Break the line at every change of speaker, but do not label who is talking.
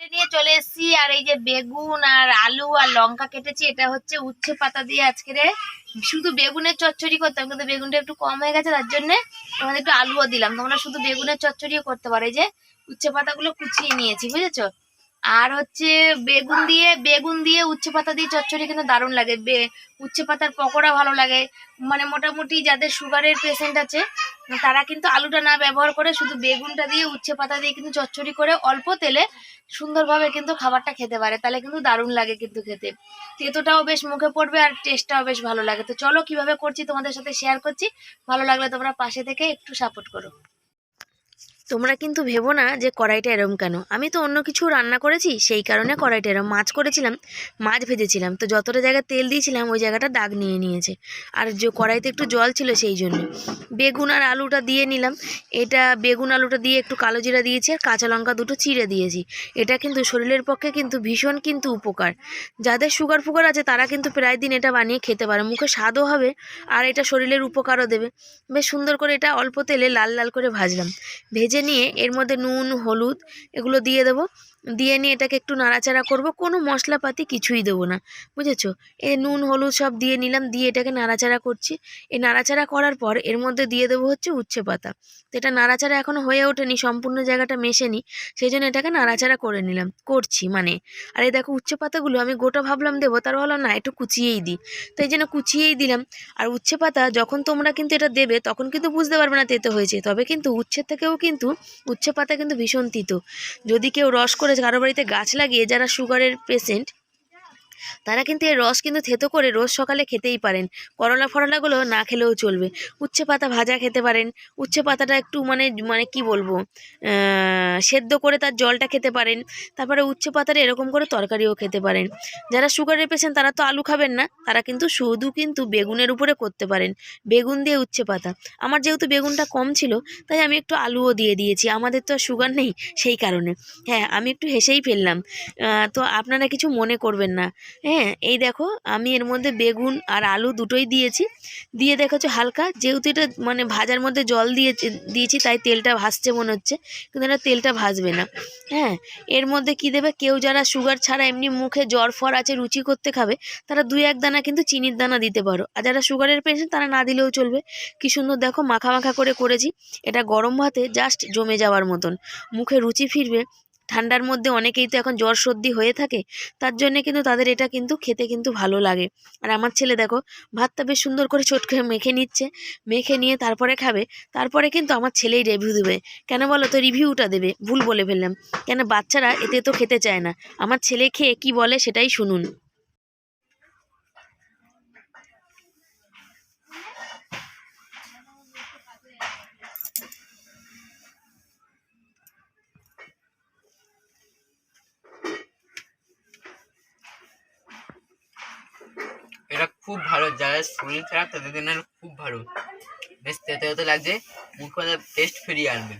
নিয়ে চলে এসেছি, আর এই যে বেগুন আর আলু আর লঙ্কা কেটেছি, এটা হচ্ছে উচ্ছে পাতা দিয়ে আজকে শুধু বেগুনের চচ্চড়ি করতাম, কিন্তু বেগুনটা একটু কম হয়ে গেছে, তার জন্য তোমাদের একটু আলুও দিলাম। তোমরা শুধু বেগুনের চচ্চড়িও করতে পারো। এই যে উচ্ছে পাতাগুলো কুচিয়ে নিয়েছি, বুঝেছ? আর হচ্ছে বেগুন দিয়ে বেগুন দিয়ে উচ্ছে পাতা দিয়ে চচ্চড়ি কিন্তু দারুণ লাগে। বে- উচ্ছে পাতার পকোড়া ভালো লাগে। মানে মোটামুটি যাদের সুগারের পেশেন্ট আছে, তারা কিন্তু আলুটা না ব্যবহার করে শুধু বেগুনটা দিয়ে, উচ্ছে পাতা দিয়ে কিন্তু চচ্চড়ি করে অল্প তেলে সুন্দরভাবে কিন্তু খাবারটা খেতে পারে। তাহলে কিন্তু দারুণ লাগে কিন্তু খেতে। তেতোটাও বেশ মুখে পড়বে আর টেস্টটাও বেশ ভালো লাগে। তো চলো কীভাবে করছি তোমাদের সাথে শেয়ার করছি। ভালো লাগলে তোমরা পাশে থেকে একটু সাপোর্ট করো। তোমরা কিন্তু ভেবো না যে কড়াইটা এরম কেন। আমি তো অন্য কিছু রান্না করেছি, সেই কারণে কড়াইটা এরম। মাছ করেছিলাম, মাছ ভেজেছিলাম। তো যতটা জায়গায় তেল দিয়েছিলাম, ওই জায়গাটা দাগ নিয়ে নিয়েছে। আর যে কড়াইতে একটু জল ছিল সেই জন্য। বেগুন আর আলুটা দিয়ে নিলাম। এটা বেগুন আলুটা দিয়ে একটু কালো জিরা দিয়েছি আর কাঁচা লঙ্কা দুটো চিড়ে দিয়েছি। এটা কিন্তু শরীরের পক্ষে কিন্তু ভীষণ কিন্তু উপকার। যাদের সুগার ফুগার আছে, তারা কিন্তু প্রায় দিন এটা বানিয়ে খেতে পারে। মুখে স্বাদও হবে আর এটা শরীরের উপকারও দেবে। বেশ সুন্দর করে এটা অল্প তেলে লাল লাল করে ভাজলাম। ভেজে নিয়ে এর মধ্যে নুন, হলুদ এগুলো দিয়ে দেবো। দিয়ে নিয়ে এটাকে একটু নাড়াচাড়া করব। কোনো মশলাপাতি কিছুই দেবো না। বুঝেছ? এ নুন, হলুদ সব দিয়ে নিলাম, দিয়ে এটাকে নাড়াচাড়া করছি। এই নাড়াচাড়া করার পর এর মধ্যে দিয়ে দেবো হচ্ছে উচ্ছে পাতা। তো এটা নাড়াচাড়া এখনও হয়ে ওঠেনি, সম্পূর্ণ জায়গাটা মেশেনি। সেই জন্য এটাকে নাড়াচাড়া করে নিলাম, করছি মানে। আর এই দেখো উচ্ছে পাতাগুলো আমি গোটা ভাবলাম দেবো, তার হলো না, একটু কুচিয়েই দিই। তো এই জন্য কুচিয়েই দিলাম। আর উচ্ছে পাতা যখন তোমরা কিন্তু এটা দেবে, তখন কিন্তু বুঝতে পারবে না তেতো হয়েছে। তবে কিন্তু উচ্ছের থেকেও কিন্তু উচ্ছে পাতা কিন্তু ভীষণ তিতো। যদি কেউ রস করে কারও বাড়িতে গাছ লাগিয়ে, যারা সুগারের পেশেন্ট তারা কিন্তু এই রস কিন্তু থেতো করে রোজ সকালে খেতেই পারেন। করলা ফরলাগুলো না খেলেও চলবে। উচ্ছে পাতা ভাজা খেতে পারেন। উচ্ছে পাতাটা একটু মানে মানে কি বলব সেদ্ধ করে তার জলটা খেতে পারেন। তারপরে উচ্ছে পাতার এরকম করে তরকারিও খেতে পারেন। যারা সুগারের পেশেন্ট তারা তো আলু খাবেন না, তারা কিন্তু শুধু কিন্তু বেগুনের উপরে করতে পারেন। বেগুন দিয়ে উচ্ছে পাতা। আমার যেহেতু বেগুনটা কম ছিল, তাই আমি একটু আলুও দিয়ে দিয়েছি। আমাদের তো সুগার নেই সেই কারণে। হ্যাঁ আমি একটু হেসেই ফেললাম। তো আপনারা কিছু মনে করবেন না। হ্যাঁ এই দেখো, আমি এর মধ্যে বেগুন আর আলু দুটোই দিয়েছি। দিয়ে দেখেছ হালকা, যেহেতু এটা মানে ভাজার মধ্যে জল দিয়ে দিয়েছি, তাই তেলটা ভাসছে মনে হচ্ছে, কিন্তু এটা তেলটা ভাজবে না। হ্যাঁ এর মধ্যে কি দেবে, কেউ যারা সুগার ছাড়া এমনি মুখে জ্বর, ফর আছে, রুচি করতে খাবে, তারা দুই এক দানা কিন্তু চিনির দানা দিতে পারো। আর যারা সুগারের পেশেন্ট তারা না দিলেও চলবে। কি সুন্দর দেখো, মাখা মাখা করে করেছি। এটা গরম ভাতে জাস্ট জমে যাওয়ার মতন। মুখে রুচি ফিরবে ঠান্ডার মধ্যে অনেকেই তো এখন জ্বর সর্দি হয়ে থাকে, তার জন্য কিন্তু তাদের এটা কিন্তু খেতে কিন্তু ভালো লাগে। আর আমার ছেলে দেখো, ভাতটা বেশ সুন্দর করে চটকে মেখে নিচ্ছে, মেখে নিয়ে তারপরে খাবে, তারপরে কিন্তু আমার ছেলেই রিভিউ দেবে। কেন বলো তো রিভিউটা দেবে, ভুল বলে ফেললাম। কেন বাচ্চারা এতে তো খেতে চায় না। আমার ছেলে খেয়ে কি বলে সেটাই শুনুন।
খুব ভালো, যারা শরীর খারাপ তাদের জন্য খুব ভালো। বেশ, তেতে তেতে লাগছে। মুখ টেস্ট ফিরিয়ে আনবে।